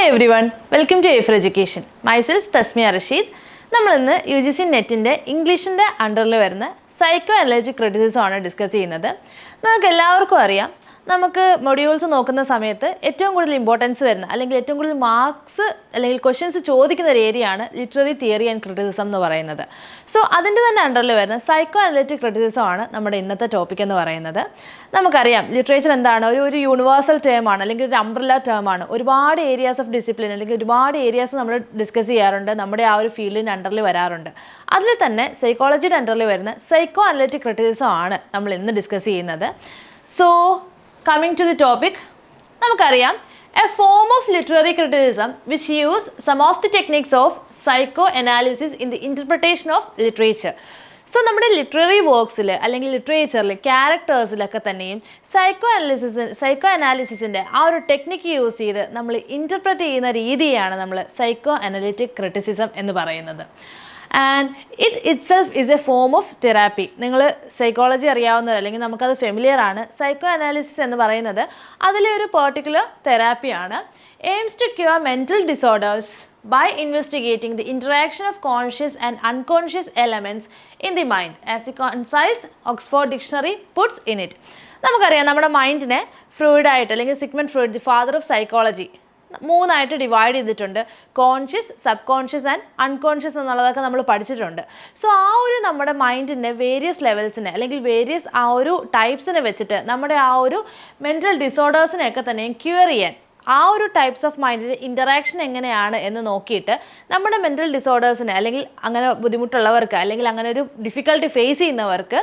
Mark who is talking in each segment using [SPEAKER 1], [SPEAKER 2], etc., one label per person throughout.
[SPEAKER 1] Hi everyone welcome to a education myself Tasmiya Rasheed നമ്മളിന്ന് U G C നെറ്റിന്റെ ഇംഗ്ലീഷിന്റെ അണ്ടറിൽ വരുന്ന സൈക്കോ അലർജി ക്രിറ്റിസിസം ആണ് ഡിസ്കസ് ചെയ്യുന്നത്. നമുക്ക് എല്ലാവർക്കും അറിയാം നമുക്ക് മൊഡ്യൂൾസ് നോക്കുന്ന സമയത്ത് ഏറ്റവും കൂടുതൽ ഇമ്പോർട്ടൻസ് വരുന്ന അല്ലെങ്കിൽ ഏറ്റവും കൂടുതൽ മാർക്സ് അല്ലെങ്കിൽ ക്വസ്റ്റ്യൻസ് ചോദിക്കുന്ന ഒരു ഏരിയയാണ് ലിറ്റററി തിയറി ആൻഡ് ക്രിറ്റിസിസം എന്ന് പറയുന്നത്. സോ അതിന്റെ തന്നെ അണ്ടറിൽ വരുന്ന സൈക്കോ അനലിറ്റിക് ക്രിറ്റിസിസം ആണ് നമ്മുടെ ഇന്നത്തെ ടോപ്പിക് എന്ന് പറയുന്നത്. നമുക്കറിയാം ലിറ്ററേച്ചർ എന്താണ്? ഒരു ഒരു യൂണിവേഴ്സൽ ടേം ആണ് അല്ലെങ്കിൽ ഒരു അംബ്രല്ല ടേം ആണ്. ഒരുപാട് ഏരിയാസ് ഓഫ് ഡിസിപ്ലിൻ അല്ലെങ്കിൽ ഒരുപാട് ഏരിയാസ് നമ്മൾ ഡിസ്കസ് ചെയ്യാറുണ്ട്. നമ്മുടെ ആ ഒരു ഫീൽഡിന്റെ അണ്ടറിൽ വരാറുണ്ട്. അതിൽ തന്നെ സൈക്കോളജിയുടെ അണ്ടറിൽ വരുന്ന സൈക്കോ അനലിറ്റിക് ക്രിറ്റിസിസം ആണ് നമ്മൾ ഇന്ന് ഡിസ്കസ് ചെയ്യുന്നത്. So coming to the topic നമുക്കറിയാം a form of literary criticism which use some of the techniques of psychoanalysis in the interpretation of literature so നമ്മുടെ ലിറ്റററി വർക്ക്സിൽ അല്ലെങ്കിൽ ലിറ്ററേച്ചറിൽ ക്യാരക്ടേഴ്സിലൊക്കെ തന്നെയും സൈക്കോ അനാലിസിസ് സൈക്കോ അനാലിസിസിന്റെ ആ ഒരു ടെക്നിക്ക് യൂസ് ചെയ്ത് നമ്മൾ ഇന്റർപ്രറ്റ് ചെയ്യുന്ന രീതിയാണ് നമ്മൾ സൈക്കോ അനലിറ്റിക് ക്രിറ്റിസിസം എന്ന് പറയുന്നത്. And it itself is a form of therapy നിങ്ങൾ സൈക്കോളജി അറിയാവുന്നവർ അല്ലെങ്കിൽ നമുക്കത് ഫെമിലിയർ ആണ് സൈക്കോ അനാലിസിസ് എന്ന് പറയുന്നത് അതിലെ ഒരു particular തെറാപ്പിയാണ് aims to cure mental disorders by investigating the interaction of conscious and unconscious elements in the mind as a concise Oxford Dictionary puts in it. നമുക്കറിയാം നമ്മുടെ മൈൻഡിനെ ഫ്രൂയിഡായിട്ട് അല്ലെങ്കിൽ Sigmund Freud the father of psychology മൂന്നായിട്ട് divide ചെയ്തിട്ടുണ്ട്. Conscious sub conscious and unconscious എന്നുള്ളതൊക്കെ നമ്മൾ പഠിച്ചിട്ടുണ്ട്. സോ ആ ഒരു നമ്മുടെ മൈൻഡിന്റെ വേരിയസ് ലെവൽസിനെ അല്ലെങ്കിൽ വേരിയസ് ആ ഒരു ടൈപ്സിനെ വെച്ചിട്ട് നമ്മുടെ ആ ഒരു മെന്റൽ ഡിസോർഡേഴ്സിനെയൊക്കെ തന്നെയും ക്യൂർ ചെയ്യാൻ ആ ഒരു ടൈപ്സ് ഓഫ് മൈൻഡിന്റെ ഇന്ററാക്ഷൻ എങ്ങനെയാണ് എന്ന് നോക്കിയിട്ട് നമ്മുടെ മെന്റൽ ഡിസോർഡേഴ്സിന് അല്ലെങ്കിൽ അങ്ങനെ ബുദ്ധിമുട്ടുള്ളവർക്ക് അല്ലെങ്കിൽ അങ്ങനെ ഒരു ഡിഫിക്കൽട്ടി ഫേസ് ചെയ്യുന്നവർക്ക്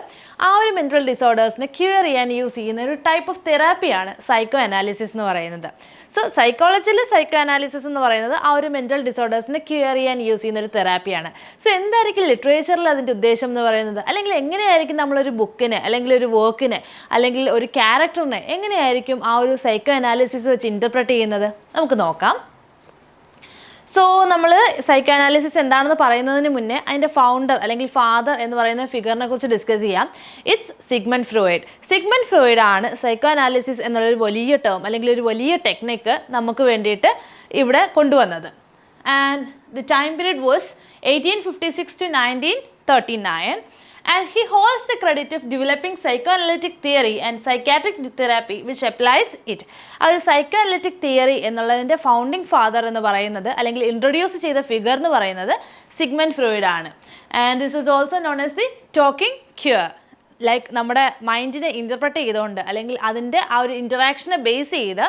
[SPEAKER 1] ആ ഒരു മെന്റൽ ഡിസോർഡേഴ്സിനെ ക്യൂർ ചെയ്യാൻ യൂസ് ചെയ്യുന്ന ഒരു ടൈപ്പ് ഓഫ് തെറാപ്പിയാണ് സൈക്കോ അനാലിസിസ് എന്ന് പറയുന്നത്. സോ സൈക്കോളജിയിൽ സൈക്കോ അനാലിസിസ് എന്ന് പറയുന്നത് ആ ഒരു മെന്റൽ ഡിസോർഡേഴ്സിനെ ക്യൂർ ചെയ്യാൻ യൂസ് ചെയ്യുന്ന ഒരു തെറാപ്പിയാണ് സോ എന്തായിരിക്കും ലിറ്ററേച്ചറിൽ അതിന്റെ ഉദ്ദേശം എന്ന് പറയുന്നത്? അല്ലെങ്കിൽ എങ്ങനെയായിരിക്കും നമ്മളൊരു ബുക്കിന് അല്ലെങ്കിൽ ഒരു വർക്കിന് അല്ലെങ്കിൽ ഒരു ക്യാരക്ടറിനെ എങ്ങനെയായിരിക്കും ആ ഒരു സൈക്കോ അനാലിസിസ് വെച്ച് ഇന്റർപ്രറ്റ് ചെയ്യുന്നത്? നമുക്ക് നോക്കാം. സോ നമ്മൾ സൈക്കോ അനാലിസിസ് എന്താണെന്ന് പറയുന്നതിന് മുന്നേ അതിന്റെ ഫൗണ്ടർ അല്ലെങ്കിൽ ഫാദർ എന്ന് പറയുന്ന ഫിഗറിനെ കുറിച്ച് ഡിസ്കസ് ചെയ്യാം. It's Sigmund Freud Sigmund Freud ആണ് സൈക്കോ അനാലിസിസ് എന്നുള്ളൊരു വലിയ ടേം അല്ലെങ്കിൽ ഒരു വലിയ ടെക്നിക്ക് നമുക്ക് വേണ്ടിയിട്ട് ഇവിടെ കൊണ്ടുവന്നത്. And the time period was eighteen fifty six to nineteen thirty nine and he holds the credit of developing psychoanalytic theory and psychiatric therapy which applies it. ആ ഒരു സൈക്കോ തിയറി എന്നുള്ളതിന്റെ ഫൗണ്ടിങ് ഫാദർ എന്ന് പറയുന്നത് അല്ലെങ്കിൽ introduce ചെയ്ത figure എന്ന് പറയുന്നത് Sigmund Freud ആണ് and this was also known as the talking cure like നമ്മുടെ മൈൻഡിനെ ഇന്റർപ്രറ്റ് ചെയ്തുകൊണ്ട് അല്ലെങ്കിൽ അതിന്റെ ആ ഒരു ഇന്ററാക്ഷനെ ബേസ് ചെയ്ത്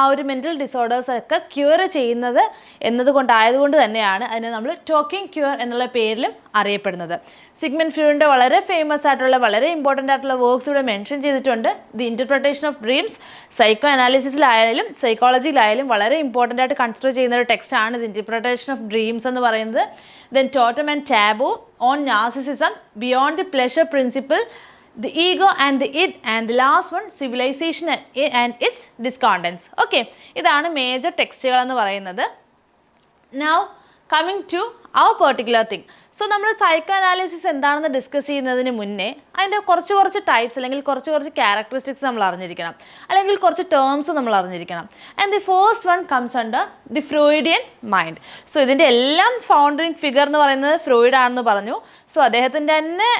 [SPEAKER 1] ആ ഒരു മെന്റൽ ഡിസോർഡേഴ്സ് ഒക്കെ ക്യൂർ ചെയ്യുന്നത് എന്നതുകൊണ്ടായതുകൊണ്ട് തന്നെയാണ് അതിനെ നമ്മൾ ടോക്കിംഗ് ക്യൂർ എന്നുള്ള പേരിലും അറിയപ്പെടുന്നത്. സിഗ്മൻ ഫ്യൂറിന്റെ വളരെ ഫേമസ് ആയിട്ടുള്ള വളരെ ഇമ്പോർട്ടന്റ് ആയിട്ടുള്ള വർക്ക്സ് ഇവിടെ മെൻഷൻ ചെയ്തിട്ടുണ്ട്. The interpretation of dreams psycho അനാലിസിസിലായാലും സൈക്കോളജിയിലായാലും വളരെ ഇമ്പോർട്ടന്റ് ആയിട്ട് കൺസിഡർ ചെയ്യുന്ന ഒരു ടെക്സ്റ്റാണ് ദി ഇന്റർപ്രിട്ടേഷൻ ഓഫ് ഡ്രീംസ് എന്ന് പറയുന്നത്. Then totem and taboo on narcissism beyond the pleasure principle the ego and the it and the last one civilisation and its discontents okay ഇതാണ് major ടെക്സ്റ്റുകൾ എന്ന് പറയുന്നത്. Now coming to our particular thing so നമ്മൾ psycho analysis എന്താണെന്ന് discuss ചെയ്യുന്നതിന് മുന്നേ അതിന്റെ കുറച്ച് കുറച്ച് ടൈപ്സ് അല്ലെങ്കിൽ കുറച്ച് കുറച്ച് ക്യാരക്ടറിസ്റ്റിക്സ് നമ്മൾ അറിഞ്ഞിരിക്കണം. അല്ലെങ്കിൽ കുറച്ച് ടേംസ് നമ്മൾ അറിഞ്ഞിരിക്കണം. And the first one comes under the Freudian mind so ഇതിന്റെ എല്ലാം ഫൗണ്ടറിങ് ഫിഗർ എന്ന് പറയുന്നത് ഫ്രൂയിഡ് ആണെന്ന് പറഞ്ഞു. സോ അദ്ദേഹത്തിന്റെ തന്നെ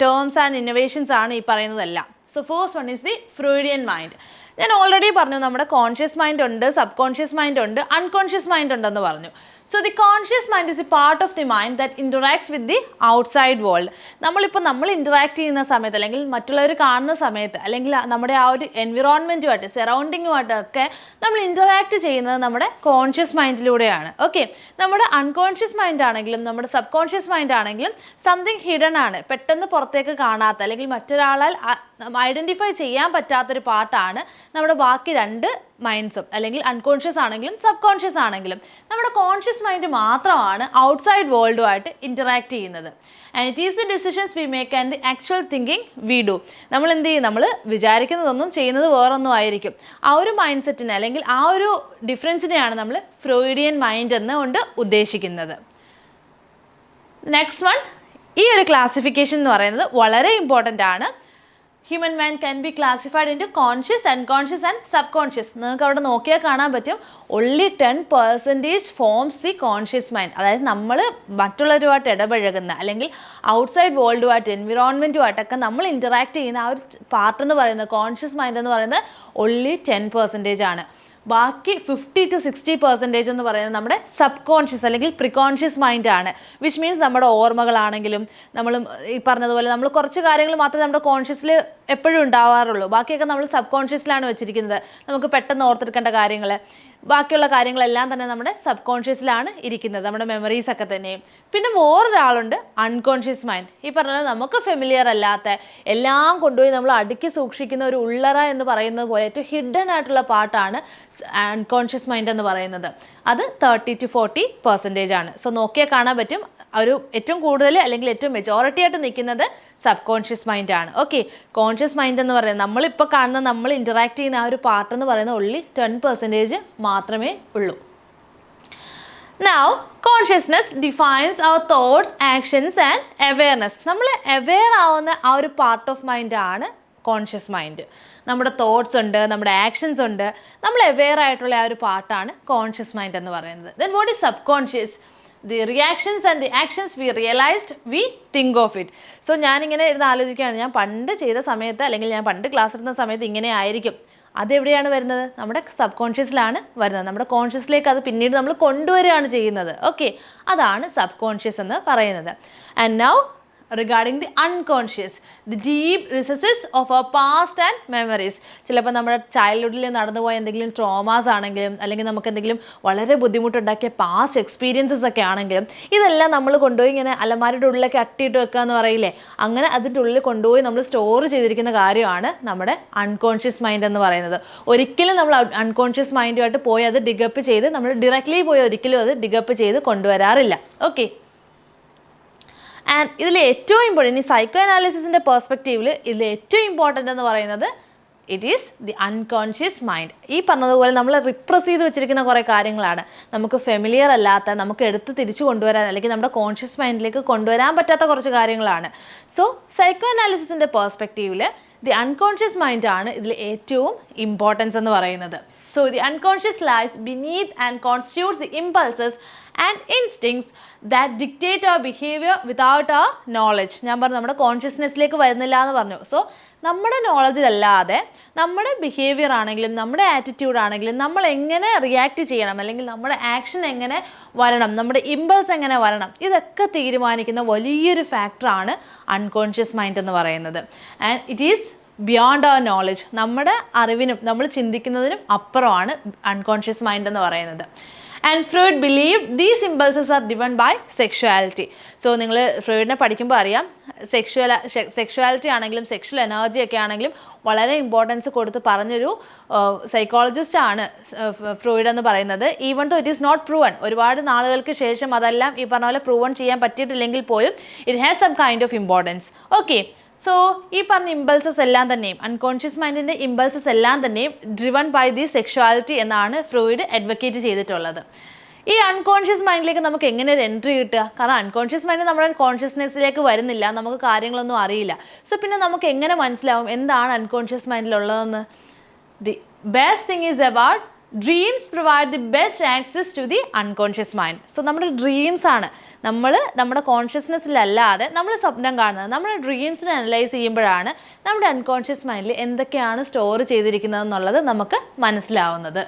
[SPEAKER 1] ടേംസ് ആൻഡ് ഇന്നോവേഷൻസ് ആണ് ഈ പറയുന്നതെല്ലാം. So first one is the Freudian mind ഞാൻ ഓൾറെഡി പറഞ്ഞു നമ്മുടെ കോൺഷ്യസ് മൈൻഡ് ഉണ്ട് സബ് കോൺഷ്യസ് മൈൻഡ് ഉണ്ട് അൺകോൺഷ്യസ് മൈൻഡ് ഉണ്ടെന്ന് പറഞ്ഞു. So the conscious mind is a part of the mind that interacts with the outside world നമ്മളിപ്പോൾ നമ്മൾ interact ചെയ്യുന്ന സമയത്ത് അല്ലെങ്കിൽ മറ്റുള്ളവർ കാണുന്ന സമയത്ത് അല്ലെങ്കിൽ നമ്മുടെ ആ ഒരു എൻവിറോൺമെന്റുമായിട്ട് സറൗണ്ടിങ്ങുമായിട്ടൊക്കെ നമ്മൾ ഇന്ററാക്ട് ചെയ്യുന്നത് നമ്മുടെ കോൺഷ്യസ് മൈൻഡിലൂടെയാണ് ഓക്കെ നമ്മുടെ അൺകോൺഷ്യസ് മൈൻഡ് ആണെങ്കിലും നമ്മുടെ സബ് കോൺഷ്യസ് മൈൻഡ് ആണെങ്കിലും സംതിങ് ഹിഡൻ ആണ്. പെട്ടെന്ന് പുറത്തേക്ക് കാണാത്ത അല്ലെങ്കിൽ മറ്റൊരാളാൽ ഐഡന്റിഫൈ ചെയ്യാൻ പറ്റാത്തൊരു പാർട്ടാണ് നമ്മുടെ ബാക്കി രണ്ട് മൈൻഡ്സും അല്ലെങ്കിൽ അൺകോൺഷ്യസ് ആണെങ്കിലും സബ് കോൺഷ്യസ് ആണെങ്കിലും. നമ്മുടെ കോൺഷ്യസ് മൈൻഡ് മാത്രമാണ് ഔട്ട്സൈഡ് വേൾഡുമായിട്ട് ഇന്ററാക്ട് ചെയ്യുന്നത്. And it is the decisions we make and the actual thinking we do നമ്മൾ എന്ത് ചെയ്യും? നമ്മൾ വിചാരിക്കുന്നതൊന്നും ചെയ്യുന്നത് വേറൊന്നും ആയിരിക്കും. ആ ഒരു മൈൻഡ് സെറ്റിനെ അല്ലെങ്കിൽ ആ ഒരു ഡിഫറൻസിനെയാണ് നമ്മൾ ഫ്രോയിഡിയൻ മൈൻഡ് എന്നുകൊണ്ട് ഉദ്ദേശിക്കുന്നത്. നെക്സ്റ്റ് വൺ ഈ ഒരു ക്ലാസിഫിക്കേഷൻ എന്ന് പറയുന്നത് വളരെ ഇമ്പോർട്ടന്റ് ആണ്. Human mind can be classified into conscious unconscious and subconscious നിങ്ങൾക്ക് അവിടെ നോക്കിയാൽ കാണാൻ പറ്റും. Only ten percentage forms the conscious mind അതായത് നമ്മൾ മറ്റുള്ളവരുമായിട്ട് ഇടപഴകുന്ന അല്ലെങ്കിൽ ഔട്ട്സൈഡ് വേൾഡുമായിട്ട് എൻവിറോൺമെന്റുമായിട്ടൊക്കെ നമ്മൾ ഇന്ററാക്ട് ചെയ്യുന്ന ആ ഒരു പാർട്ട് എന്ന് പറയുന്നത് കോൺഷ്യസ് മൈൻഡ് എന്ന് പറയുന്നത് ഒൺലി ടെൻ പെർസെന്റേജ് ആണ്. ബാക്കി ഫിഫ്റ്റി ടു സിക്സ്റ്റി പെർസെന്റേജ് എന്ന് പറയുന്നത് നമ്മുടെ സബ് കോൺഷ്യസ് അല്ലെങ്കിൽ പ്രിക്കോൺഷ്യസ് മൈൻഡ് ആണ്. വിച്ച് മീൻസ് നമ്മുടെ ഓർമ്മകളാണെങ്കിലും നമ്മൾ ഈ പറഞ്ഞതുപോലെ നമ്മൾ കുറച്ച് കാര്യങ്ങൾ മാത്രമേ നമ്മുടെ കോൺഷ്യസിൽ എപ്പോഴും ഉണ്ടാവാറുള്ളൂ. ബാക്കിയൊക്കെ നമ്മൾ സബ് കോൺഷ്യസിലാണ് വെച്ചിരിക്കുന്നത്. നമുക്ക് പെട്ടെന്ന് ഓർത്തെടുക്കേണ്ട കാര്യങ്ങൾ ബാക്കിയുള്ള കാര്യങ്ങളെല്ലാം തന്നെ നമ്മുടെ സബ് കോൺഷ്യസിലാണ് ഇരിക്കുന്നത് നമ്മുടെ മെമ്മറീസ് ഒക്കെ തന്നെയും. പിന്നെ വേറൊരാളുണ്ട് അൺകോൺഷ്യസ് മൈൻഡ് ഈ പറഞ്ഞാൽ നമുക്ക് ഫെമിലിയർ അല്ലാത്ത എല്ലാം കൊണ്ടുപോയി നമ്മൾ അടുക്കി സൂക്ഷിക്കുന്ന ഒരു ഉള്ളറ എന്ന് പറയുന്നത് പോലെ ഏറ്റവും ഹിഡൻ ആയിട്ടുള്ള പാട്ടാണ് അൺകോൺഷ്യസ് മൈൻഡ് എന്ന് പറയുന്നത്. അത് തേർട്ടി ടു ഫോർട്ടി പെർസെന്റേജ് ആണ്. സോ നോക്കിയാൽ കാണാൻ പറ്റും ഒരു ഏറ്റവും കൂടുതൽ അല്ലെങ്കിൽ ഏറ്റവും മെജോറിറ്റി ആയിട്ട് നിൽക്കുന്നത് സബ് കോൺഷ്യസ് മൈൻഡ് ആണ്. ഓക്കെ കോൺഷ്യസ് മൈൻഡ് എന്ന് പറയുന്നത് നമ്മളിപ്പോൾ കാണുന്ന നമ്മൾ ഇന്ററാക്ട് ചെയ്യുന്ന ആ ഒരു പാർട്ട് എന്ന് പറയുന്നത് ഉള്ളി ടെൻ പെർസെന്റേജ് മാത്രമേ ഉള്ളൂ. Now consciousness defines our thoughts actions and awareness നമ്മൾ അവെയർ ആവുന്ന ആ ഒരു പാർട്ട് ഓഫ് മൈൻഡ് ആണ് കോൺഷ്യസ് മൈൻഡ് നമ്മുടെ തോട്ട്സ് ഉണ്ട് നമ്മുടെ ആക്ഷൻസ് ഉണ്ട്. നമ്മൾ അവെയർ ആയിട്ടുള്ള ആ ഒരു പാർട്ടാണ് കോൺഷ്യസ് മൈൻഡ് എന്ന് പറയുന്നത്. Then what is subconscious the reactions and the actions we realised we think of it so ഞാനിങ്ങനെ ഇരുന്ന് ആലോചിക്കുകയാണ്. ഞാൻ പണ്ട് ചെയ്ത സമയത്ത് അല്ലെങ്കിൽ ഞാൻ പണ്ട് ക്ലാസ് എടുക്കുന്ന സമയത്ത് ഇങ്ങനെ ആയിരിക്കും. അതെവിടെയാണ് വരുന്നത്? നമ്മുടെ സബ് കോൺഷ്യസിലാണ് വരുന്നത്. നമ്മുടെ കോൺഷ്യസിലേക്ക് അത് പിന്നീട് നമ്മൾ കൊണ്ടുവരികയാണ് ചെയ്യുന്നത്. ഓക്കെ അതാണ് സബ് കോൺഷ്യസ് എന്ന് പറയുന്നത്. And now regarding the unconscious the deep recesses of our past and memories ചിലപ്പോൾ നമ്മുടെ ചൈൽഡ്ഹുഡിൽ നടന്നുപോയ എന്തെങ്കിലും ട്രോമാസ് ആണെങ്കിലും അല്ലെങ്കിൽ നമുക്ക് എന്തെങ്കിലും വളരെ ബുദ്ധിമുട്ടുണ്ടാക്കിയ പാസ്റ്റ് എക്സ്പീരിയൻസസ് ഒക്കെ ആണെങ്കിലും ഇതെല്ലാം നമ്മൾ കൊണ്ടുപോയി ഇങ്ങനെ അലമാരിയുടെ ഉള്ളിലൊക്കെ അട്ടിയിട്ട് വെക്കുക എന്ന് പറയില്ലേ? അങ്ങനെ അതിന്റെ ഉള്ളിൽ കൊണ്ടുപോയി നമ്മൾ സ്റ്റോർ ചെയ്തിരിക്കുന്ന കാര്യമാണ് നമ്മുടെ അൺകോൺഷ്യസ് മൈൻഡ് എന്ന് പറയുന്നത്. ഒരിക്കലും നമ്മൾ അൺകോൺഷ്യസ് മൈൻഡുമായിട്ട് പോയി അത് ഡിഗപ്പ് ചെയ്ത് നമ്മൾ ഡയറക്റ്റ്ലി പോയി ഒരിക്കലും അത് ഡിഗപ്പ് ചെയ്ത് കൊണ്ടുവരാറില്ല. ഓക്കെ ആൻഡ് ഇതിൽ ഏറ്റവും ഇമ്പോർട്ടന്റ് ഇനി സൈക്കോ അനാലിസിസിന്റെ പെർസ്പെക്റ്റീവിൽ ഇതിൽ ഏറ്റവും ഇമ്പോർട്ടന്റ് എന്ന് പറയുന്നത് it is the unconscious mind ഈ പറഞ്ഞതുപോലെ നമ്മൾ റിപ്രസ് ചെയ്ത് വെച്ചിരിക്കുന്ന കുറേ കാര്യങ്ങളാണ്. നമുക്ക് ഫെമിലിയർ അല്ലാത്ത നമുക്ക് എടുത്ത് തിരിച്ചു കൊണ്ടുവരാൻ അല്ലെങ്കിൽ നമ്മുടെ കോൺഷ്യസ് മൈൻഡിലേക്ക് കൊണ്ടുവരാൻ പറ്റാത്ത കുറച്ച് കാര്യങ്ങളാണ്. സോ സൈക്കോ അനാലിസിസിന്റെ പെർസ്പെക്റ്റീവിൽ ദി അൺകോൺഷ്യസ് മൈൻഡ് ആണ് ഇതിൽ ഏറ്റവും ഇമ്പോർട്ടൻസ് എന്ന് പറയുന്നത്. So the unconscious life beneath and constitutes impulses and instincts that dictate our behaviour without our knowledge ഞാൻ പറഞ്ഞു നമ്മുടെ കോൺഷ്യസ്നെസ്സിലേക്ക് വരുന്നില്ല എന്ന് പറഞ്ഞു. സോ നമ്മുടെ നോളജിലല്ലാതെ നമ്മുടെ ബിഹേവിയർ ആണെങ്കിലും നമ്മുടെ ആറ്റിറ്റ്യൂഡ് ആണെങ്കിലും നമ്മൾ എങ്ങനെ റിയാക്ട് ചെയ്യണം? അല്ലെങ്കിൽ നമ്മുടെ ആക്ഷൻ എങ്ങനെ വരണം? നമ്മുടെ ഇമ്പൾസ് എങ്ങനെ വരണം? ഇതൊക്കെ തീരുമാനിക്കുന്ന വലിയൊരു ഫാക്ടറാണ് അൺകോൺഷ്യസ് മൈൻഡ് എന്ന് പറയുന്നത്. And it is beyond our knowledge നമ്മുടെ അറിവിനും നമ്മൾ ചിന്തിക്കുന്നതിനും അപ്പുറമാണ് അൺകോൺഷ്യസ് മൈൻഡ് എന്ന് പറയുന്നത്. And Freud believe these impulses are driven by sexuality so നിങ്ങൾ ഫ്രൂഡിനെ പഠിക്കുമ്പോൾ അറിയാം സെക്ഷുവൽ സെക്ഷുവാലിറ്റി ആണെങ്കിലും സെക്ഷൽ എനർജി ഒക്കെ ആണെങ്കിലും വളരെ ഇമ്പോർട്ടൻസ് കൊടുത്ത് പറഞ്ഞൊരു സൈക്കോളജിസ്റ്റ് ആണ് ഫ്രൂയിഡ് എന്ന് പറയുന്നത്. Even though it is not proven ഒരുപാട് നാളുകൾക്ക് ശേഷം അതെല്ലാം ഈ പറഞ്ഞ പോലെ പ്രൂവൺ ചെയ്യാൻ പറ്റിയിട്ടില്ലെങ്കിൽ പോലും it has some kind of importance okay so ഈ പറഞ്ഞ ഇമ്പൾസസ് എല്ലാം തന്നെയും അൺകോൺഷ്യസ് മൈൻഡിന്റെ ഇമ്പൾസസ് എല്ലാം തന്നെയും ഡ്രിവൺ ബൈ ദി സെക്ഷുവാലിറ്റി എന്നാണ് ഫ്രൂയിഡ് അഡ്വക്കേറ്റ് ചെയ്തിട്ടുള്ളത്. ഈ അൺകോൺഷ്യസ് മൈൻഡിലേക്ക് നമുക്ക് എങ്ങനെ ഒരു എൻട്രി കിട്ടുക? കാരണം അൺകോൺഷ്യസ് മൈൻഡ് നമ്മുടെ കോൺഷ്യസ്നെസ്സിലേക്ക് വരുന്നില്ല നമുക്ക് കാര്യങ്ങളൊന്നും അറിയില്ല. സോ പിന്നെ നമുക്ക് എങ്ങനെ മനസ്സിലാവും എന്താണ് unconscious മൈൻഡിലുള്ളതെന്ന് the best thing is about dreams provide the best access to the unconscious mind so നമ്മുടെ ഡ്രീംസ് ആണ്. നമ്മൾ നമ്മുടെ കോൺഷ്യസ്നെസ്സിലല്ലാതെ നമ്മൾ സ്വപ്നം കാണുന്നത്. നമ്മുടെ ഡ്രീംസിനെ അനലൈസ് ചെയ്യുമ്പോഴാണ് നമ്മുടെ അൺകോൺഷ്യസ് മൈൻഡിൽ എന്തൊക്കെയാണ് സ്റ്റോർ ചെയ്തിരിക്കുന്നത് എന്നുള്ളത് നമുക്ക് മനസ്സിലാവുന്നത്.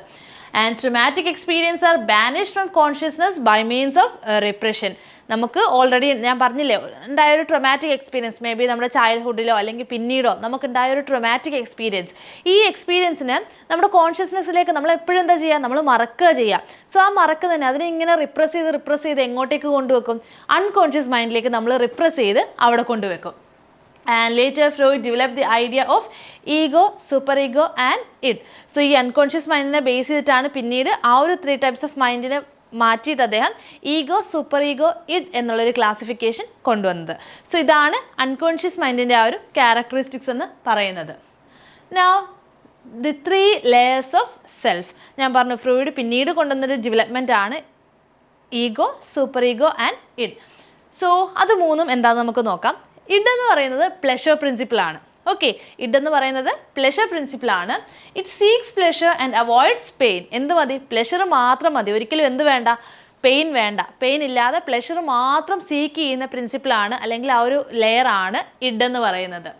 [SPEAKER 1] And traumatic experience are banish from consciousness by means of repression നമുക്ക് ഓൾറെഡി ഞാൻ പറഞ്ഞില്ലേ ഉണ്ടായ ഒരു ട്രൊമാറ്റിക് എക്സ്പീരിയൻസ് മേ ബി നമ്മുടെ ചൈൽഡ്ഹുഡിലോ അല്ലെങ്കിൽ പിന്നീടോ നമുക്കുണ്ടായ ഒരു ട്രൊമാറ്റിക് എക്സ്പീരിയൻസ് ഈ എക്സ്പീരിയൻസിന് നമ്മുടെ കോൺഷ്യസ്നെസ്സിലേക്ക് നമ്മൾ എപ്പോഴും എന്താ ചെയ്യുക? നമ്മൾ മറക്കുക ചെയ്യുക. സോ ആ മറക്കുന്നതിന് അതിനെ ഇങ്ങനെ റിപ്രസ് ചെയ്ത് റിപ്രസ് ചെയ്ത് എങ്ങോട്ടേക്ക് കൊണ്ടുവെക്കും? അൺകോൺഷ്യസ് മൈൻഡിലേക്ക് നമ്മൾ റിപ്രസ് ചെയ്ത് അവിടെ കൊണ്ടുവെക്കും. And later Freud develop the idea of ego superego and id so ഈ അൺകോൺഷ്യസ് മൈൻഡിനെ ബേസ് ചെയ്തിട്ടാണ് പിന്നീട് ആ ഒരു ത്രീ ടൈപ്സ് ഓഫ് മൈൻഡിനെ മാറ്റിയിട്ട് അദ്ദേഹം ഈഗോ സൂപ്പർ ഈഗോ ഇഡ് എന്നുള്ളൊരു ക്ലാസിഫിക്കേഷൻ കൊണ്ടുവന്നത്. സോ ഇതാണ് അൺകോൺഷ്യസ് മൈൻഡിന്റെ ആ ഒരു ക്യാരക്ടറിസ്റ്റിക്സ് എന്ന് പറയുന്നത്. Now the three layers of self ഞാൻ പറഞ്ഞു ഫ്രൂയിഡ് പിന്നീട് കൊണ്ടുവന്നൊരു ഡെവലപ്മെന്റ് ആണ് ego superego and id so അത് മൂന്നും എന്താണെന്ന് നമുക്ക് നോക്കാം. ഇഡ് എന്ന് പറയുന്നത് പ്ലഷർ പ്രിൻസിപ്പിൾ ആണ്. ഓക്കെ എന്ന് പറയുന്നത് പ്ലഷർ പ്രിൻസിപ്പിൾ ആണ്. It seeks pleasure and avoids pain എന്ത് മതി? പ്ലഷർ മാത്രം മതി. ഒരിക്കലും എന്ത് വേണ്ട? പെയിൻ വേണ്ട. പെയിൻ ഇല്ലാതെ പ്ലഷർ മാത്രം സീക്ക് ചെയ്യുന്ന പ്രിൻസിപ്പിൾ ആണ് അല്ലെങ്കിൽ ആ ഒരു ലെയർ ആണ് ഇഡ് എന്ന് പറയുന്നത്.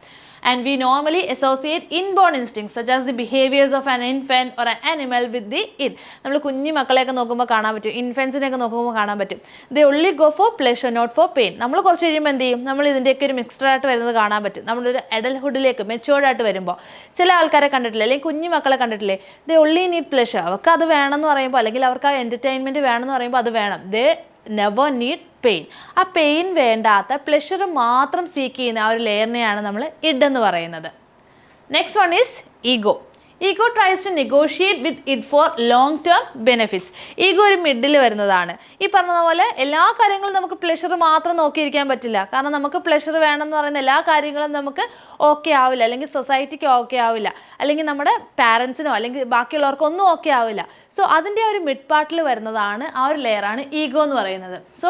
[SPEAKER 1] And we normally associate inborn instincts such as the behaviors of an infant or an animal with the id നമ്മൾ കുഞ്ഞു മക്കളെയൊക്കെ നോക്കുമ്പോൾ കാണാൻ പറ്റും. ഇൻഫൻസിനെയൊക്കെ നോക്കുമ്പോൾ കാണാൻ പറ്റും. They only go for pleasure not for pain നമ്മൾ കുറച്ച് കഴിയുമ്പോൾ എന്ത് ചെയ്യും? നമ്മൾ ഇതിന്റെയൊക്കെ ഒരു മിക്സ്ഡ് ആയിട്ട് വരുന്നത് കാണാൻ പറ്റും. നമ്മളൊരു അഡൽഹുഡിലേക്ക് മെച്ചുവേർഡായിട്ട് വരുമ്പോൾ ചില ആൾക്കാരെ കണ്ടിട്ടില്ലേ? അല്ലെങ്കിൽ കുഞ്ഞു മക്കളെ കണ്ടിട്ടില്ലേ? ദ ഒള്ളി നീഡ് പ്ലഷർ അവർക്ക് അത് വേണമെന്ന് പറയുമ്പോൾ അല്ലെങ്കിൽ അവർക്ക് ആ എന്റർടൈൻമെന്റ് വേണമെന്ന് പറയുമ്പോൾ അത് വേണം. ദേ നെവർ നീഡ് പെയിൻ ആ പെയിൻ വേണ്ടാത്ത പ്ലഷർ മാത്രം സീക്ക് ചെയ്യുന്ന ആ ഒരു ലെയറിനെയാണ് നമ്മൾ ഇഡ് എന്ന് പറയുന്നത്. Next one is ego ego tries to negotiate with it for long term benefits ego ഒരു മിഡിൽ വരുന്നതാണ്. ഈ പറഞ്ഞതുപോലെ പോലെ എല്ലാ കാര്യങ്ങളും നമുക്ക് പ്ലഷർ മാത്രം നോക്കിയിരിക്കാൻ പറ്റില്ല. കാരണം നമുക്ക് പ്ലഷർ വേണമെന്ന് പറയുന്ന എല്ലാ കാര്യങ്ങളും നമുക്ക് ഓക്കെ ആവില്ല. അല്ലെങ്കിൽ സൊസൈറ്റിക്ക് ഓക്കെ ആവില്ല. അല്ലെങ്കിൽ നമ്മുടെ പാരൻസിനോ അല്ലെങ്കിൽ ബാക്കിയുള്ളവർക്കോ ഒന്നും ഓക്കെ ആവില്ല. സോ അതിന്റെ ഒരു മിഡ് പാർട്ടിൽ വരുന്നതാണ് ആ ഒരു ലെയറാണ് ഈഗോ എന്ന് പറയുന്നത്. So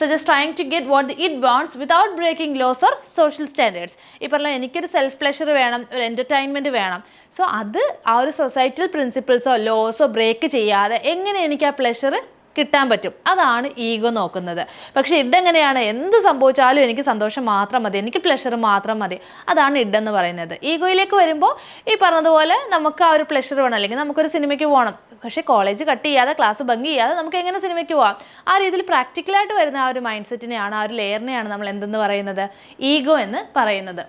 [SPEAKER 1] suggest trying to get what it wants without breaking laws or social standards ഈ പറഞ്ഞ എനിക്കൊരു സെൽഫ് പ്ലഷർ വേണം ഒരു എന്റർടൈൻമെന്റ് വേണം. സോ അത് ആ ഒരു സൊസൈറ്റൽ പ്രിൻസിപ്പിൾസോ ലോസോ ബ്രേക്ക് ചെയ്യാതെ എങ്ങനെ എനിക്ക് ആ പ്ലഷർ കിട്ടാൻ പറ്റും? അതാണ് ഈഗോ നോക്കുന്നത്. പക്ഷേ ഇഡെങ്ങനെയാണ് എന്ത് സംഭവിച്ചാലും എനിക്ക് സന്തോഷം മാത്രം മതി. എനിക്ക് പ്ലഷർ മാത്രം മതി. അതാണ് ഇഡെന്ന് പറയുന്നത്. ഈഗോയിലേക്ക് വരുമ്പോൾ ഈ പറഞ്ഞതുപോലെ നമുക്ക് ആ ഒരു പ്ലഷർ വേണം. അല്ലെങ്കിൽ നമുക്കൊരു സിനിമയ്ക്ക് പോകണം. പക്ഷേ കോളേജ് കട്ട് ചെയ്യാതെ ക്ലാസ് ഭംഗി ചെയ്യാതെ നമുക്ക് എങ്ങനെ സിനിമയ്ക്ക് പോകാം? ആ രീതിയിൽ പ്രാക്ടിക്കലായിട്ട് വരുന്ന ആ ഒരു മൈൻഡ് സെറ്റിനെയാണ് ആ ഒരു ലെയറിനെയാണ് നമ്മൾ എന്തെന്ന് പറയുന്നത്? ഈഗോ എന്ന് പറയുന്നത്.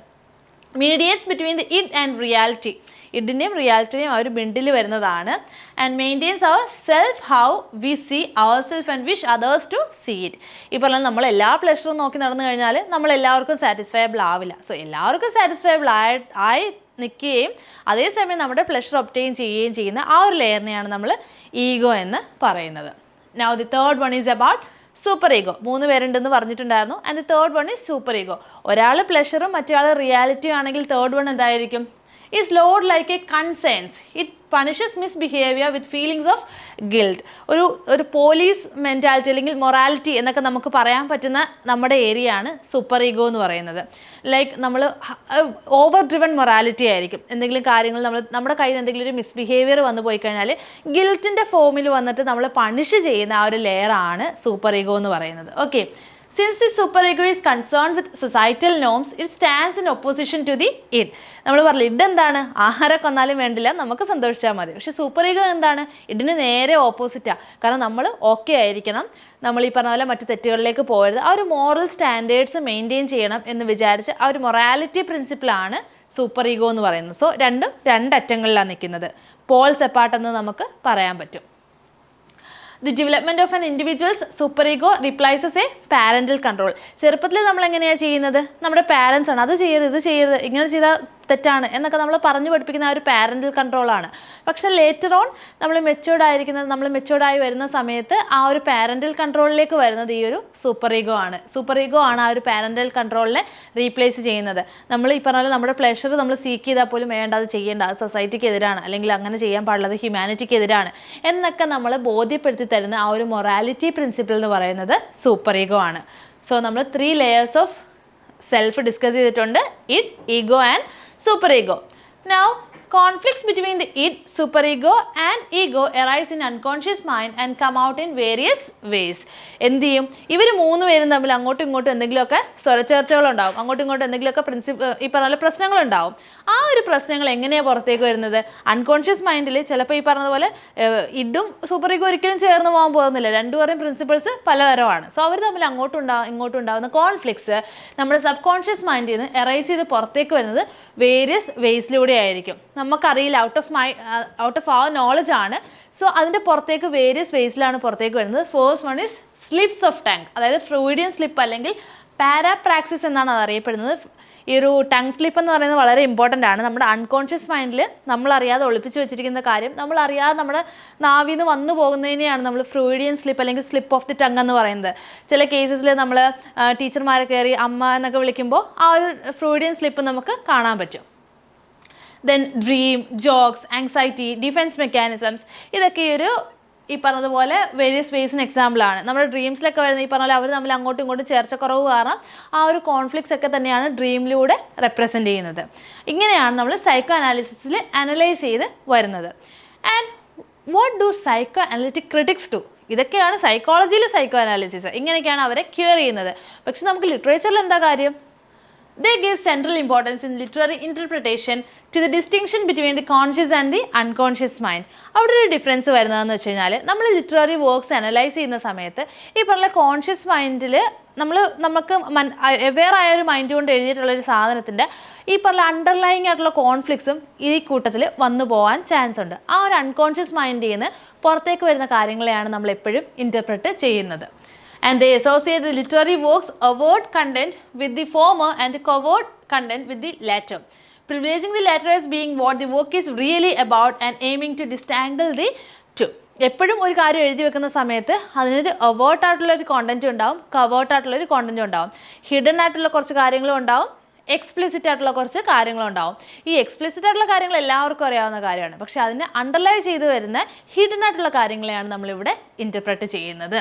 [SPEAKER 1] Mediates between the id and reality ഇഡിന്റെയും റിയാലിറ്റിയും ആ ഒരു ബിൻഡിൽ വരുന്നതാണ്. And maintains our self how we see our self and wish others to see it ഈ പറഞ്ഞാൽ നമ്മൾ എല്ലാ പ്ലഷറും നോക്കി നടന്നു കഴിഞ്ഞാൽ നമ്മൾ എല്ലാവർക്കും സാറ്റിസ്ഫയബിൾ ആവില്ല. സോ എല്ലാവർക്കും സാറ്റിസ്ഫയബിൾ ആയി ആയി നിൽക്കുകയും അതേസമയം നമ്മുടെ പ്ലഷർ ഒപ്റ്റെയിൻ ചെയ്യുകയും ചെയ്യുന്ന ആ ഒരു ലെയറിനെയാണ് നമ്മൾ ഈഗോ എന്ന് പറയുന്നത്. Now the third one is about super ego മൂന്ന് പേരുണ്ടെന്ന് പറഞ്ഞിട്ടുണ്ടായിരുന്നു. And the third one is super ego ഒരാൾ പ്ലഷറും മറ്റേ റിയാലിറ്റിയും ആണെങ്കിൽ തേർഡ് വൺ എന്തായിരിക്കും? Is load like a concerns it punishes misbehaviour with feelings of guilt ഒരു ഒരു പോലീസ് മെന്റാലിറ്റി അല്ലെങ്കിൽ മൊറാലിറ്റി എന്നൊക്കെ നമുക്ക് പറയാൻ പറ്റുന്ന നമ്മുടെ ഏരിയ ആണ് സൂപ്പർ ഈഗോ എന്ന് പറയുന്നത്. ലൈക്ക് നമ്മൾ ഓവർ ഡ്രിവൺ മൊറാലിറ്റി ആയിരിക്കും. എന്തെങ്കിലും കാര്യങ്ങൾ നമ്മൾ നമ്മുടെ കയ്യിൽ എന്തെങ്കിലും ഒരു മിസ് ബിഹേവിയർ വന്നു പോയി കഴിഞ്ഞാൽ ഗിൽറ്റിന്റെ ഫോമിൽ വന്നിട്ട് നമ്മൾ പണിഷ് ചെയ്യുന്ന ആ ഒരു ലെയറാണ് സൂപ്പർ ഈഗോ എന്ന് പറയുന്നത്. Okay since the super ego is concern with societal norms it stands in opposition to the in നമ്മൾ പറഞ്ഞു ഇഡ് എന്താണ് ആഹാരം കൊന്നാലും വേണ്ടില്ല നമുക്ക് സന്തോഷിച്ചാൽ മതി. പക്ഷെ സൂപ്പർ ഈഗോ എന്താണ്? ഇഡിന് നേരെ ഓപ്പോസിറ്റാണ് കാരണം നമ്മൾ ഓക്കെ ആയിരിക്കണം. നമ്മൾ ഈ പറഞ്ഞ പോലെ മറ്റു തെറ്റുകളിലേക്ക് പോകരുത്. ആ ഒരു മോറൽ സ്റ്റാൻഡേർഡ്സ് മെയിന്റെയിൻ ചെയ്യണം എന്ന് വിചാരിച്ച് ആ ഒരു മൊറാലിറ്റി പ്രിൻസിപ്പിളാണ് സൂപ്പർ ഈഗോ എന്ന് പറയുന്നത്. സോ രണ്ടും രണ്ടറ്റങ്ങളിലാണ് നിൽക്കുന്നത്. പോൾസ് എപ്പാട്ടെന്ന് നമുക്ക് പറയാൻ പറ്റും. The development of an individual's super ego replaces a parental control ചെറുപ്പത്തിൽ നമ്മൾ എങ്ങനെയാണ് ചെയ്യുന്നത്? നമ്മുടെ പാരൻസ് ആണ്. അത് ചെയ്യരുത് ഇത് ചെയ്യരുത്. ഇങ്ങനെ ചെയ്താൽ തെറ്റാണ് എന്നൊക്കെ നമ്മൾ പറഞ്ഞു പഠിപ്പിക്കുന്ന ആ ഒരു പാരന്റൽ കൺട്രോളാണ് പക്ഷേ ലേറ്റർ ഓൺ നമ്മൾ മെച്ചുവേർഡ് ആയിരിക്കുന്നത് നമ്മൾ മെച്ചുവേർഡ് ആയി വരുന്ന സമയത്ത് ആ ഒരു പാരന്റൽ കൺട്രോളിലേക്ക് വരുന്നത് ഈ ഒരു സൂപ്പർ ഈഗോ ആണ്. സൂപ്പർ ഈഗോ ആണ് ആ ഒരു പാരന്റൽ കൺട്രോളിനെ റീപ്ലേസ് ചെയ്യുന്നത്. നമ്മൾ ഈ പറഞ്ഞ പോലെ നമ്മുടെ പ്ലഷർ നമ്മൾ സീക്ക് ചെയ്താൽ പോലും വേണ്ട അത് ചെയ്യേണ്ട അത് സൊസൈറ്റിക്ക് എതിരാണ് അല്ലെങ്കിൽ അങ്ങനെ ചെയ്യാൻ പാടുള്ളത് ഹ്യൂമാനിറ്റിക്ക് എതിരാണ് എന്നൊക്കെ നമ്മൾ ബോധ്യപ്പെടുത്തി തരുന്ന ആ ഒരു മൊറാലിറ്റി പ്രിൻസിപ്പിൾ എന്ന് പറയുന്നത് സൂപ്പർ ഈഗോ ആണ്. സോ നമ്മൾ three layers of self discuss ചെയ്തിട്ടുണ്ട്. Id ego and super ego now conflicts between the id superego and ego arise in unconscious mind and come out in various ways. എന്ത് ചെയ്യും? ഇവർ മൂന്ന് പേരും തമ്മിൽ അങ്ങോട്ടും ഇങ്ങോട്ടും എന്തെങ്കിലുമൊക്കെ സ്വരച്ചേർച്ചകളുണ്ടാവും അങ്ങോട്ടും ഇങ്ങോട്ടും എന്തെങ്കിലുമൊക്കെ പ്രിൻസിപ്പ് ഈ പറഞ്ഞ പ്രശ്നങ്ങളുണ്ടാവും. ആ ഒരു പ്രശ്നങ്ങൾ എങ്ങനെയാണ് പുറത്തേക്ക് വരുന്നത്? അൺകോൺഷ്യസ് മൈൻഡിൽ ചിലപ്പോൾ ഈ പറഞ്ഞതുപോലെ ഇഡും സൂപ്പർ ഈഗോ ഒരിക്കലും ചേർന്ന് പോകാൻ പോകുന്നില്ല. രണ്ടുപേരും പ്രിൻസിപ്പിൾസ് പലതരമാണ്. സോ അവർ തമ്മിൽ അങ്ങോട്ടും ഉണ്ടാവും ഇങ്ങോട്ടും ഉണ്ടാകുന്ന കോൺഫ്ലിക്ട്സ് നമ്മുടെ സബ് കോൺഷ്യസ് മൈൻഡിൽ നിന്ന് എറൈസ് ചെയ്ത് പുറത്തേക്ക് വരുന്നത് വേരിയസ് വേസിലൂടെ ആയിരിക്കും. നമുക്കറിയില്ല. Out of my out of ആ നോളജ് ആണ്. സോ അതിന്റെ പുറത്തേക്ക് വേരിയസ് വേസിലാണ് പുറത്തേക്ക് വരുന്നത്. First one is slips of tongue അതായത് ഫ്രൂയിഡിയൻ സ്ലിപ്പ് അല്ലെങ്കിൽ പാരാപ്രാക്സിസ് എന്നാണ് അത് അറിയപ്പെടുന്നത്. ഈ ഒരു ടങ് സ്ലിപ്പ് എന്ന് പറയുന്നത് വളരെ ഇമ്പോർട്ടന്റ് ആണ്. നമ്മുടെ അൺകോൺഷ്യസ് മൈൻഡിൽ നമ്മളറിയാതെ ഒളിപ്പിച്ച് വെച്ചിരിക്കുന്ന കാര്യം നമ്മളറിയാതെ നമ്മുടെ നാവിൽ നിന്ന് വന്നു പോകുന്നതിനെയാണ് നമ്മൾ ഫ്രൂയിഡിയൻ സ്ലിപ്പ് അല്ലെങ്കിൽ സ്ലിപ്പ് ഓഫ് ദി ടങ് എന്ന് പറയുന്നത്. ചില കേസസിൽ നമ്മൾ ടീച്ചർമാരെ കയറി അമ്മ എന്നൊക്കെ വിളിക്കുമ്പോൾ ആ ഒരു ഫ്രൂയിഡിയൻ സ്ലിപ്പ് നമുക്ക് കാണാൻ പറ്റും. Then dream jokes anxiety defence mechanisms ഇതൊക്കെ ഈ ഒരു ഈ പറഞ്ഞതുപോലെ വേരിയസ് വേസിന് എക്സാമ്പിളാണ് നമ്മുടെ ഡ്രീംസിലൊക്കെ വരുന്ന ഈ പറഞ്ഞാൽ അവർ തമ്മിൽ അങ്ങോട്ടും ഇങ്ങോട്ടും ചേർച്ചക്കുറവ് കാരണം ആ ഒരു കോൺഫ്ലിക്ട്സ് ഒക്കെ തന്നെയാണ് ഡ്രീമിലൂടെ റെപ്രസെന്റ് ചെയ്യുന്നത്. ഇങ്ങനെയാണ് നമ്മൾ സൈക്കോ അനാലിസിസിൽ അനലൈസ് ചെയ്ത് വരുന്നത്. And what do psychoanalytic critics to ഇതൊക്കെയാണ് സൈക്കോളജിയിൽ സൈക്കോ അനാലിസിസ് ഇങ്ങനെയൊക്കെയാണ് അവരെ ക്യൂർ ചെയ്യുന്നത്. പക്ഷെ നമുക്ക് ലിറ്ററേച്ചറിൽ എന്താ കാര്യം? They give central importance in literary interpretation to the distinction between the conscious and the unconscious mind. അവിടെ ഒരു ഡിഫറൻസ് വരുന്നതെന്ന് വെച്ച് കഴിഞ്ഞാൽ നമ്മൾ ലിറ്റററി വർക്ക്സ് അനലൈസ് ചെയ്യുന്ന സമയത്ത് ഈ പറഞ്ഞ കോൺഷ്യസ് മൈൻഡിൽ നമ്മൾ നമുക്ക് അവെയർ ആയ ഒരു മൈൻഡ് കൊണ്ട് എഴുതിയിട്ടുള്ള ഒരു സാധനത്തിന്റെ ഈ പറഞ്ഞ അണ്ടർലൈങ് ആയിട്ടുള്ള കോൺഫ്ലിക്ട്സും ഈ കൂട്ടത്തിൽ വന്നു പോകാൻ ചാൻസ് ഉണ്ട് ആ ഒരു അൺകോൺഷ്യസ് മൈൻഡിൽ നിന്ന് പുറത്തേക്ക് വരുന്ന കാര്യങ്ങളെയാണ് നമ്മൾ എപ്പോഴും ഇന്റർപ്രറ്റ് ചെയ്യുന്നത് and they associate the literary works overt content with the former and the covert content with the latter privileging the latter as being what the work is really about and aiming to disentangle the two എപ്പോഴും ഒരു കാര്യം എഴുതി വെക്കുന്ന അതിനൊരു overt ആയിട്ടുള്ള ഒരു content ഉണ്ടാവും covert ആയിട്ടുള്ള ഒരു content ഉണ്ടാവും ഹിഡൻ ആയിട്ടുള്ള കുറച്ച് കാര്യങ്ങളും ഉണ്ടാവും എക്സ്പ്ലിസിറ്റ് ആയിട്ടുള്ള കുറച്ച് കാര്യങ്ങളുണ്ടാവും. ഈ എക്സ്പ്ലിസിറ്റ് ആയിട്ടുള്ള കാര്യങ്ങൾ എല്ലാവർക്കും അറിയാവുന്ന കാര്യമാണ്. പക്ഷെ അതിന് അണ്ടർലൈ ചെയ്ത് വരുന്ന ഹിഡൻ ആയിട്ടുള്ള കാര്യങ്ങളെയാണ് നമ്മളിവിടെ ഇന്റർപ്രറ്റ് ചെയ്യുന്നത്.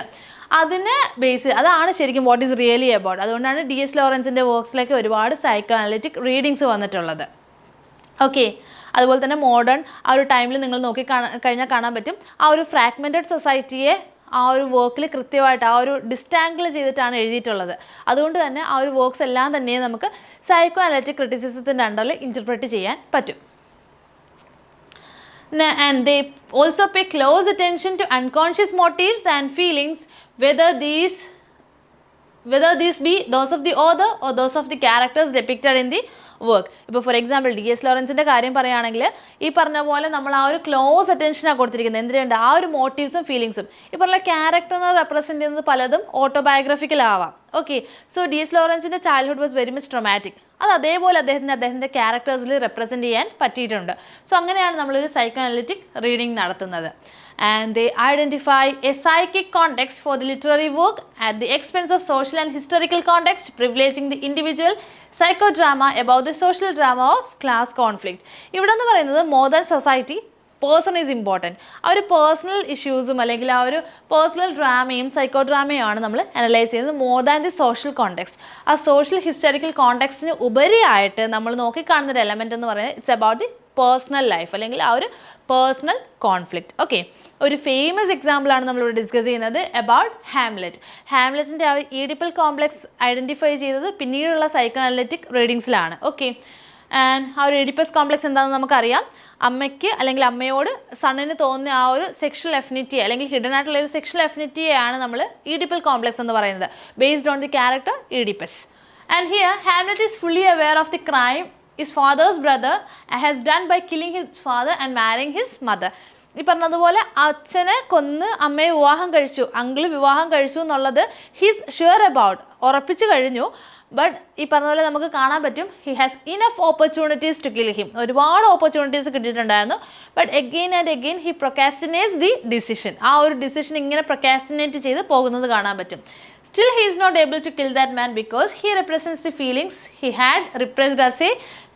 [SPEAKER 1] അതിന് ബേസ് അതാണ് ശരിക്കും വാട്ട് ഈസ് റിയലി അബൌട്ട് അതുകൊണ്ടാണ് ഡി എസ് ലോറൻസിന്റെ വർക്ക്സിലേക്ക് ഒരുപാട് സൈക്കോ അനലിറ്റിക് റീഡിങ്സ് വന്നിട്ടുള്ളത്. ഓക്കെ അതുപോലെ തന്നെ മോഡേൺ ആ ഒരു ടൈമിൽ നിങ്ങൾ നോക്കി കഴിഞ്ഞാൽ കാണാൻ പറ്റും. ആ ഒരു ഫ്രാഗ്മെന്റഡ് സൊസൈറ്റിയെ ആ ഒരു വർക്കിൽ കൃത്യമായിട്ട് ആ ഒരു ഡിസ്റ്റാങ്കിൾ ചെയ്തിട്ടാണ് എഴുതിയിട്ടുള്ളത്. അതുകൊണ്ട് തന്നെ ആ ഒരു വർക്ക്സ് എല്ലാം തന്നെ നമുക്ക് സൈക്കോ അനലിറ്റിക് ക്രിറ്റിസിസത്തിന്റെ അണ്ടറിൽ ഇന്റർപ്രറ്റ് ചെയ്യാൻ പറ്റും. And they also pay close attention to unconscious motives and feelings whether these whether these be those of the author or those of the characters depicted in the work ഇപ്പോൾ for example D S ലോറൻസിന്റെ കാര്യം പറയുകയാണെങ്കിൽ ഈ പറഞ്ഞ പോലെ നമ്മൾ ആ ഒരു ക്ലോസ് അറ്റൻഷനാണ് കൊടുത്തിരിക്കുന്നത്. എന്തിനുണ്ട് ആ ഒരു മോട്ടീവ്സും ഫീലിങ്സും ഈ പറഞ്ഞ ക്യാരക്ടറിനെ റെപ്രസെന്റ് ചെയ്യുന്നത് പലതും ഓട്ടോബയോഗ്രഫിക്കൽ ആവാം. Okay so D S ലോറൻസിന്റെ childhood was very much traumatic അത് അതേപോലെ അദ്ദേഹത്തിന് അദ്ദേഹത്തിന്റെ ക്യാരക്ടേഴ്സിൽ റെപ്രസെന്റ് ചെയ്യാൻ പറ്റിയിട്ടുണ്ട്. സോ അങ്ങനെയാണ് നമ്മളൊരു സൈക്കോ അനലിറ്റിക് റീഡിങ് നടത്തുന്നത്. And they identify a psychic context for the literary work. At the expense of social and historical context, privileging the individual psychodrama about the social drama of class conflict. ഇവിടെ എന്ന് പറയുന്നത് modern society person is important ആ ഒരു personal ഇഷ്യൂസും അല്ലെങ്കിൽ ആ ഒരു personal ഡ്രാമയും psycho ഡ്രാമയുമാണ് നമ്മൾ analyse ചെയ്യുന്നത് more than the social context ആ സോഷ്യൽ ഹിസ്റ്റോറിക്കൽ കോണ്ടെക്സ്റ്റിന് ഉപരിയായിട്ട് നമ്മൾ നോക്കിക്കാണുന്ന ഒരു എലമെന്റ് എന്ന് പറയുന്നത് it's about the personal life അല്ലെങ്കിൽ ആ ഒരു പേഴ്സണൽ കോൺഫ്ലിക്റ്റ് ഓക്കെ ഒരു ഫേമസ് എക്സാമ്പിളാണ് നമ്മളിവിടെ ഡിസ്കസ് ചെയ്യുന്നത് അബൌട്ട് ഹാംലെറ്റ് ഹാംലെറ്റിന്റെ ആ ഒരു ഈഡിപ്പൽ കോംപ്ലക്സ് ഐഡന്റിഫൈ ചെയ്തത് പിന്നീടുള്ള സൈക്കോ അനലറ്റിക് റീഡിങ്സിലാണ് ഓക്കെ ആൻഡ് ആ ഒരു എഡിപ്പസ് കോംപ്ലക്സ് എന്താണെന്ന് നമുക്കറിയാം. അമ്മയ്ക്ക് അല്ലെങ്കിൽ അമ്മയോട് സണ്ണിന് തോന്നുന്ന ആ ഒരു സെക്ഷൽ എഫിനിറ്റി അല്ലെങ്കിൽ ഹിഡൻ ആയിട്ടുള്ള ഒരു സെക്ഷൽ എഫിനിറ്റിയെയാണ് നമ്മൾ ഈഡിപ്പൽ കോംപ്ലക്സ് എന്ന് പറയുന്നത് based on the character Oedipus and here Hamlet is fully aware of the crime his father's brother has done by killing his father and marrying his mother ഈ പറഞ്ഞതുപോലെ അച്ഛനെ കൊന്ന് അമ്മയെ വിവാഹം കഴിച്ചു അങ്കിൾ വിവാഹം കഴിച്ചു എന്നുള്ളത് ഹിസ് ഷുവർ അബൌട്ട് ഉറപ്പിച്ചു കഴിഞ്ഞു. ബട്ട് ഈ പറഞ്ഞ പോലെ നമുക്ക് കാണാൻ പറ്റും he has enough opportunities to kill him ഒരുപാട് ഓപ്പർച്യൂണിറ്റീസ് കിട്ടിയിട്ടുണ്ടായിരുന്നു. But again and again he procrastinates the decision ആ ഒരു ഡിസിഷൻ ഇങ്ങനെ പ്രൊക്കാസ്റ്റിനേറ്റ് ചെയ്ത് പോകുന്നത് കാണാൻ പറ്റും. Still he is not able to kill that man because he represents the feelings he had repressed as a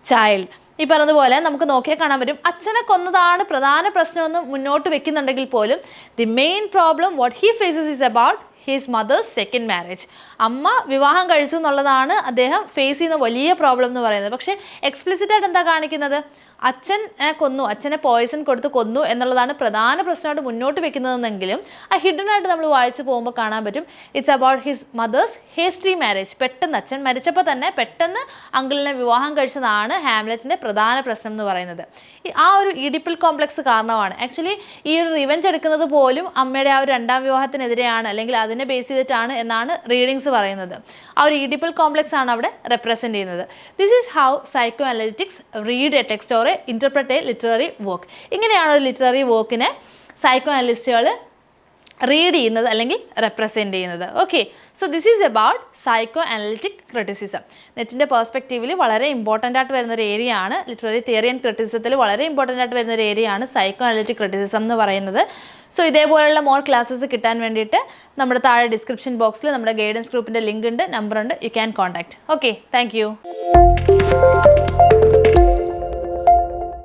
[SPEAKER 1] child ഈ പറഞ്ഞതുപോലെ നമുക്ക് നോക്കിയാൽ കാണാൻ പറ്റും. അച്ഛനെ കൊന്നതാണ് പ്രധാന പ്രശ്നമെന്ന് മുന്നോട്ട് വെക്കുന്നുണ്ടെങ്കിൽ പോലും the main problem what he faces is about his mother's second marriage അമ്മ വിവാഹം കഴിച്ചു എന്നുള്ളതാണ് അദ്ദേഹം ഫേസ് ചെയ്യുന്ന വലിയ പ്രോബ്ലം എന്ന് പറയുന്നത്. പക്ഷേ എക്സ്പ്ലിസിറ്റ് ആയിട്ട് എന്താ കാണിക്കുന്നത്? അച്ഛൻ കൊന്നു. അച്ഛനെ പോയിസൺ കൊടുത്ത് കൊന്നു എന്നുള്ളതാണ് പ്രധാന പ്രശ്നമായിട്ട് മുന്നോട്ട് വെക്കുന്നതെന്നെങ്കിലും ആ ഹിഡൻ ആയിട്ട് നമ്മൾ വായിച്ചു പോകുമ്പോൾ കാണാൻ പറ്റും. It's about his mother's hasty marriage പെട്ടെന്ന് അച്ഛൻ മരിച്ചപ്പോൾ തന്നെ പെട്ടെന്ന് അങ്കിളിനെ വിവാഹം കഴിച്ചതാണ് ഹാംലെറ്റിന്റെ പ്രധാന പ്രശ്നം എന്ന് പറയുന്നത്. ആ ഒരു ഇടിപ്പിൽ കോംപ്ലക്സ് കാരണമാണ്. ആക്ച്വലി ഈ ഒരു റിവെഞ്ച് എടുക്കുന്നത് പോലും അമ്മയുടെ ആ ഒരു രണ്ടാം വിവാഹത്തിനെതിരെയാണ് അല്ലെങ്കിൽ അതിനെ ബേസ് ചെയ്തിട്ടാണ് എന്നാണ് റീഡിങ്സ് പറയുന്നത്. ആ ഒരു ഇടിപ്പിൽ കോംപ്ലക്സ് ആണ് അവിടെ റെപ്രസെന്റ് ചെയ്യുന്നത്. This is how psychoanalytics read a text or interpret a literary work ഇങ്ങനെയാണ് ഒരു ലിറ്റററി വർക്കിനെ സൈക്കോ അനലിസ്റ്റുകൾ റീഡ് ചെയ്യുന്നത് അല്ലെങ്കിൽ റെപ്രസെന്റ് ചെയ്യുന്നത്. Okay so this is about psychoanalytic criticism നെറ്റിന്റെ പെർസ്പെക്റ്റീവിൽ വളരെ ഇമ്പോർട്ടന്റ് ആയിട്ട് വരുന്ന ഒരു ഏരിയ ആണ്. ലിറ്റററി തിയറി ആൻഡ് ക്രിറ്റിസിസത്തിൽ വളരെ ഇമ്പോർട്ടന്റ് ആയിട്ട് വരുന്ന ഒരു ഏരിയ ആണ് സൈക്കോ അനലിറ്റിക് ക്രിറ്റിസിസം എന്ന് പറയുന്നത്. സോ ഇതേപോലെയുള്ള മോർ ക്ലാസ്സസ് കിട്ടാൻ വേണ്ടിയിട്ട് നമ്മുടെ താഴെ ഡിസ്ക്രിപ്ഷൻ ബോക്സിൽ നമ്മുടെ ഗൈഡൻസ് ഗ്രൂപ്പിന്റെ ലിങ്ക് ഉണ്ട് നമ്പർ ഉണ്ട് you can contact okay thank